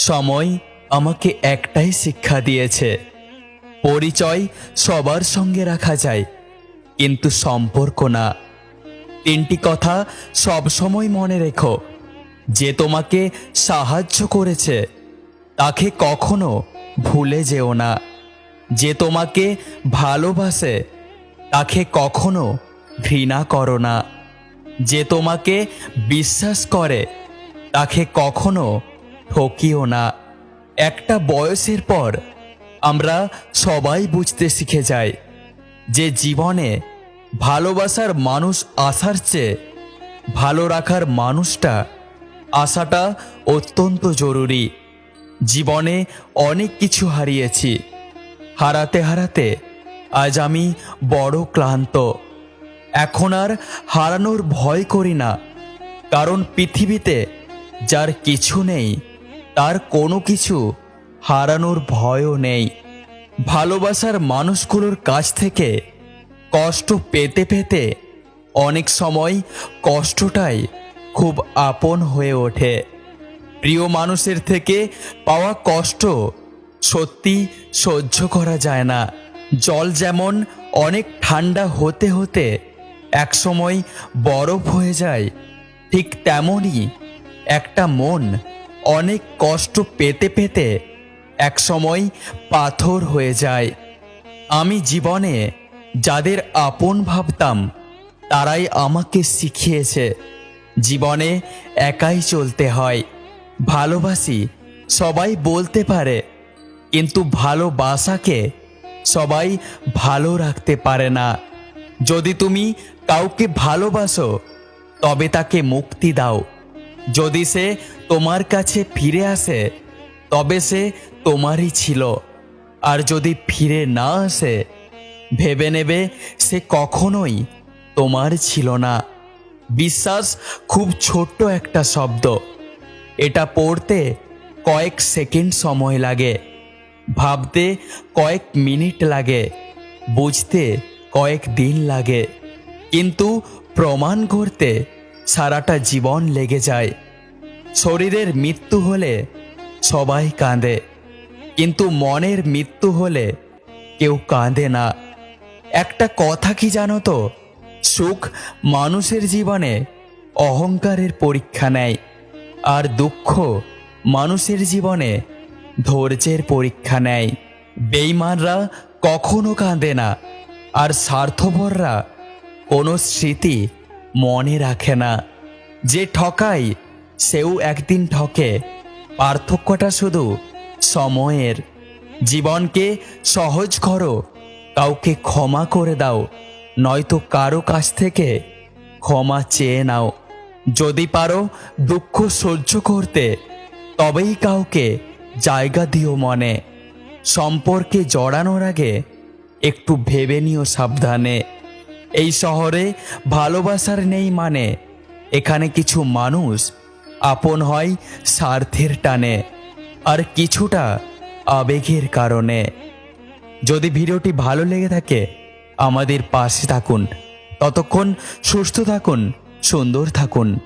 সময় আমাকে একটাই শিক্ষা দিয়েছে। পরিচয় সবার সঙ্গে রাখা যায়, কিন্তু সম্পর্ক না। তিনটি কথা সব সময় মনে রেখো, যে তোমাকে সাহায্য করেছে, তাকে কখনো ভুলে যেও না। যে তোমাকে ভালোবাসে, তাকে কখনো ঘৃণা করো না। যে তোমাকে বিশ্বাস করে, তাকে কখনো ঠকিও না। একটা বয়সের পর আমরা সবাই বুঝতে শিখে যাই যে জীবনে ভালোবাসার মানুষ আসার চেয়ে ভালো রাখার মানুষটা আসাটা অত্যন্ত জরুরি। জীবনে অনেক কিছু হারিয়েছি। হারাতে হারাতে আজ আমি বড় ক্লান্ত। এখন আর হারানোর ভয় করি না। কারণ পৃথিবীতে যার কিছু নেই তার কোনো কিছু হারানোর ভয়ও নেই। ভালোবাসার মানুষগুলোর কাছ থেকে কষ্ট পেতে পেতে অনেক সময় কষ্টটাই খুব আপন হয়ে ওঠে। প্রিয় মানুষের থেকে পাওয়া কষ্ট সত্যি সহ্য করা যায় না। জল যেমন অনেক ঠান্ডা হতে হতে একসময় বরফ হয়ে যায়, ঠিক তেমনই একটা মন অনেক কষ্ট পেতে পেতে একসময় পাথর হয়ে যায়। আমি জীবনে যাদের আপন ভাবতাম, তারাই আমাকে শিখিয়েছে, জীবনে একাই চলতে হয়। ভালোবাসি, সবাই বলতে পারে, কিন্তু ভালোবাসাকে সবাই ভালো রাখতে পারে না। যদি তুমি কাউকে ভালোবাসো, তবে তাকে মুক্তি দাও। যদি সে তোমার কাছে ফিরে আসে, তবে সে তোমারই ছিল। আর যদি ফিরে না আসে, ভেবে নেবে সে কখনোই তোমার ছিল না। বিশ্বাস খুব ছোট্ট একটা শব্দ। এটা পড়তে কয়েক সেকেন্ড সময় লাগে। ভাবতে কয়েক মিনিট লাগে। বুঝতে কয়েক দিন লাগে। কিন্তু প্রমাণ করতে সারাটা জীবন লেগে যায়। শরীরের মৃত্যু হলে সবাই কাঁদে, কিন্তু মনের মৃত্যু হলে কেউ কাঁদে না। একটা কথা কি জানো তো? সুখ মানুষের জীবনে অহংকারের পরীক্ষা নেয়, আর দুঃখ মানুষের জীবনে ধৈর্যের পরীক্ষা নেয়। বেইমানরা কখনো কাঁদে না, আর স্বার্থপররা কোনো স্মৃতি মনে রাখে না। যে ঠকায় সেও একদিন ঠকে। পার্থক্যটা শুধু সময়ের। জীবনকে সহজ করো, কাউকে ক্ষমা করে দাও, নয়তো কারও কাছ থেকে ক্ষমা চেয়ে নাও। যদি পারো দুঃখ সহ্য করতে, তবেই কাউকে জায়গা দিও মনে। সম্পর্কে জড়ানোর আগে একটু ভেবে নিও সাবধানে। এই শহরে ভালোবাসার নেই মানে। এখানে কিছু মানুষ আপন হয় স্বার্থের টানে, আর কিছুটা আবেগের কারণে। যদি ভিডিওটি ভালো লেগে থাকে, আমাদের পাশে থাকুন। ততক্ষণ সুস্থ থাকুন, সুন্দর থাকুন।